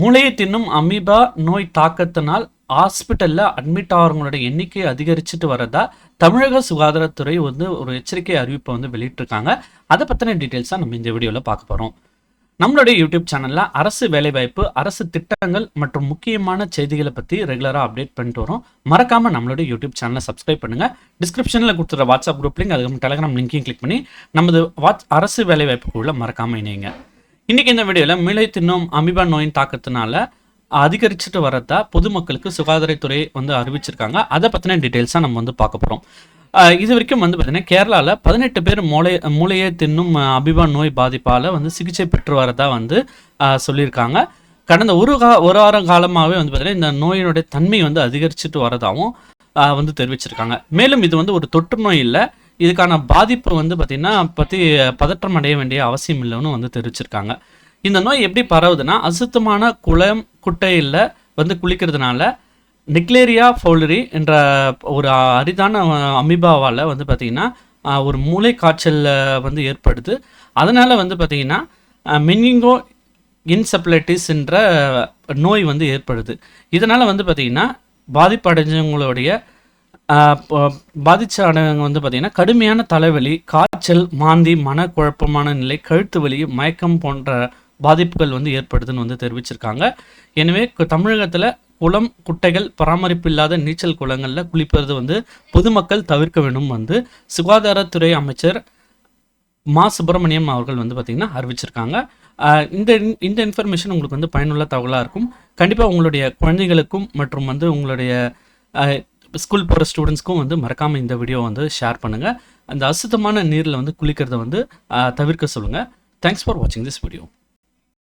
மூளையை தின்னும் அமீபா நோய் தாக்கத்தினால் ஹாஸ்பிட்டலில் அட்மிட் ஆகிறவங்களோட எண்ணிக்கை அதிகரிச்சுட்டு வரதா தமிழக சுகாதாரத்துறை வந்து ஒரு எச்சரிக்கை அறிவிப்பை வந்து வெளியிட்டிருக்காங்க. அதை பற்றின டீட்டெயில்ஸாக நம்ம இந்த வீடியோவில் பார்க்க போகிறோம் நம்மளுடைய யூடியூப் சேனலில் அரசு வேலைவாய்ப்பு அரசு திட்டங்கள் மற்றும் முக்கியமான செய்திகளை பற்றி ரெகுலராக அப்டேட் பண்ணிட்டு வரோம். மறக்காமல் நம்மளுடைய யூடியூப் சேனலை சப்ஸ்கிரைப் பண்ணுங்கள் டிஸ்கிரிப்ஷனில் கொடுத்துற வாட்ஸ்அப் குரூப் லிங்க் அதுக்கு டெலகிராம் லிங்க்கையும் கிளிக் பண்ணி நமது வாட்ஸ் அரசு வேலைவாய்ப்புக்குள்ளே மறக்காமல் இணைங்க இன்றைக்கி இந்த வீடியோவில் மீளை தின்னும் அமீபா நோயின் தாக்கத்தினால அதிகரிச்சுட்டு வரதா பொதுமக்களுக்கு சுகாதாரத்துறை வந்து அறிவிச்சிருக்காங்க. அதை பற்றின டீட்டெயில்ஸாக நம்ம வந்து பார்க்க போகிறோம் இது வரைக்கும் வந்து பார்த்தீங்கன்னா கேரளாவில் பதினெட்டு பேர் மூளை மூளையை தின்னும் அபிபா நோய் பாதிப்பால் வந்து சிகிச்சை பெற்று வரதா வந்து சொல்லியிருக்காங்க. கடந்த ஒரு கா ஒரு வாரம் காலமாகவே வந்து பார்த்தீங்கன்னா இந்த நோயினுடைய தன்மை வந்து அதிகரிச்சுட்டு வரதாகவும் வந்து தெரிவிச்சிருக்காங்க. மேலும் இது வந்து ஒரு தொற்று நோய் இல்லை. இதுக்கான பாதிப்பு வந்து பார்த்திங்கன்னா பற்றி பதற்றம் அடைய வேண்டிய அவசியம் இல்லைன்னு வந்து தெரிவிச்சிருக்காங்க. இந்த நோய் எப்படி பரவுதுன்னா அசுத்தமான குளம் குட்டையில் வந்து குளிக்கிறதுனால நிக்லேரியா ஃபோலரி என்ற ஒரு அரிதான அமீபாவால் வந்து பார்த்திங்கன்னா ஒரு மூளை காய்ச்சல் வந்து ஏற்படுது. அதனால் வந்து பார்த்திங்கன்னா மின்னிங்கோ இன்செப்லைட்டிஸ் என்ற நோய் வந்து ஏற்படுது. இதனால் வந்து பார்த்திங்கன்னா பாதிப்படைஞ்சவங்களுடைய பாதித்த ப- வந்து பார்த்திங்கன்னா கடுமையான தலைவலி காய்ச்சல் மாந்தி மனக்குழப்பமான நிலை கழுத்து வலி மயக்கம் போன்ற பாதிப்புகள் வந்து ஏற்படுதுன்னு வந்து தெரிவிச்சிருக்காங்க. எனவே தமிழகத்தில் குளம் குட்டைகள் பராமரிப்பு இல்லாத நீச்சல் குளங்களில் குளிப்பது வந்து பொதுமக்கள் தவிர்க்க வேண்டும் வந்து சுகாதாரத்துறை அமைச்சர் மா. சுப்பிரமணியம் அவர்கள் வந்து பார்த்திங்கன்னா அறிவிச்சிருக்காங்க. இந்த இந்த இன்ஃபர்மேஷன் உங்களுக்கு வந்து பயனுள்ள தகவலாக இருக்கும். கண்டிப்பாக உங்களுடைய குழந்தைகளுக்கும் மற்றும் வந்து உங்களுடைய ஸ்கூல் போகிற ஸ்டூடெண்ட்ஸ்க்கும் வந்து மறக்காமல் இந்த வீடியோ வந்து ஷேர் பண்ணுங்கள் அந்த அசுத்தமான நீரில் வந்து குளிக்கிறத வந்து தவிர்க்க சொல்லுங்கள் தேங்க்ஸ் ஃபார் வாட்சிங் திஸ் வீடியோ